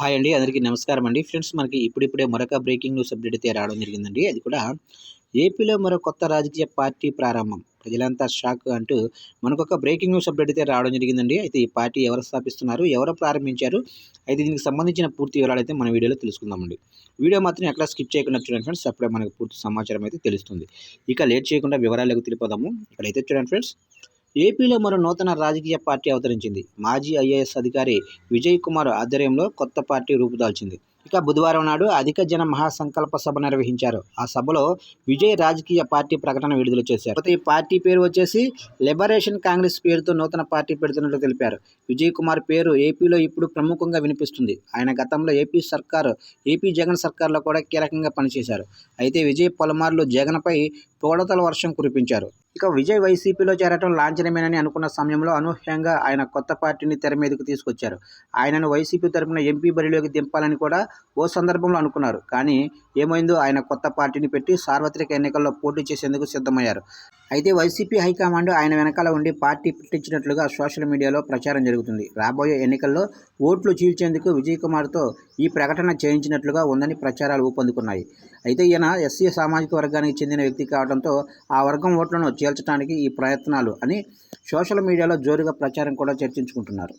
Hi అండి అందరికీ నమస్కారం అండి. ఫ్రెండ్స్ మనకి ఇప్పుడిప్పుడే మరొక బ్రేకింగ్ న్యూస్ అప్డేట్ అయితే రావడం జరిగిందండి. అది కూడా ఏపీలో మరో కొత్త రాజకీయ పార్టీ ప్రారంభం. ప్రజలంతా షాక్ అంటూ మనకు ఒక బ్రేకింగ్ న్యూస్ అప్డేట్ అయితే రావడం జరిగిందండి. అయితే ఈ పార్టీ ఎవరు స్థాపిస్తున్నారు ఎవరు ప్రారంభించారు అయితే దీనికి సంబంధించిన పూర్తి వివరాలు అయితే మన వీడియోలో తెలుసుకుందామండి. వీడియో మాత్రం ఎక్కడ స్కిప్ చేయకుండా చూడండి ఫ్రెండ్స్ అప్పుడే మనకు పూర్తి సమాచారం అయితే తెలుస్తుంది. ఇక లేట్ చేయకుండా వివరాలకు తెలిపోదాము ఇక్కడైతే చూడండి ఫ్రెండ్స్ ఏపీలో మరో నూతన రాజకీయ పార్టీ అవతరించింది. మాజీ ఐఏఎస్ అధికారి విజయ్ కుమార్ ఆధ్వర్యంలో కొత్త పార్టీ రూపుదాల్చింది. ఇక బుధవారం నాడు అధిక జన మహాసంకల్ప సభ నిర్వహించారు. ఆ సభలో విజయ్ రాజకీయ పార్టీ ప్రకటన విడుదల చేశారు. ఈ పార్టీ పేరు వచ్చేసి లిబరేషన్ కాంగ్రెస్ పేరుతో నూతన పార్టీ పెడుతున్నట్లు తెలిపారు. విజయ్ కుమార్ పేరు ఏపీలో ఇప్పుడు ప్రముఖంగా వినిపిస్తుంది. ఆయన గతంలో ఏపీ సర్కారు ఏపీ జగన్ సర్కార్లో కూడా కీలకంగా పనిచేశారు. అయితే విజయ్ పలుమార్లు జగన్పై పొగడతల వర్షం కురిపించారు. ఇక విజయ్ వైసీపీలో చేరటం లాంఛనమేనని అనుకున్న సమయంలో అనూహ్యంగా ఆయన కొత్త పార్టీని తెర మీదకు తీసుకొచ్చారు. ఆయనను వైసీపీ తరపున ఎంపీ బరిలోకి దింపాలని కూడా ఓ సందర్భంలో అనుకున్నారు. కానీ ఏమైందో ఆయన కొత్త పార్టీని పెట్టి సార్వత్రిక ఎన్నికల్లో పోటీ చేసేందుకు సిద్ధమయ్యారు. అయితే వైసీపీ హైకమాండ్ ఆయన వెనకాల ఉండి పార్టీ పెట్టించినట్లుగా సోషల్ మీడియాలో ప్రచారం జరుగుతుంది. రాబోయే ఎన్నికల్లో ఓట్లు చీల్చేందుకు విజయ్ కుమార్తో ఈ ప్రకటన చేయించినట్లుగా ఉందని ప్రచారాలు ఊపందుకున్నాయి. అయితే ఈయన ఎస్సీ సామాజిక వర్గానికి చెందిన వ్యక్తి కావడంతో ఆ వర్గం ఓట్లను చీల్చడానికి ఈ ప్రయత్నాలు అని సోషల్ మీడియాలో జోరుగా ప్రచారం కూడా చర్చించుకుంటున్నారు.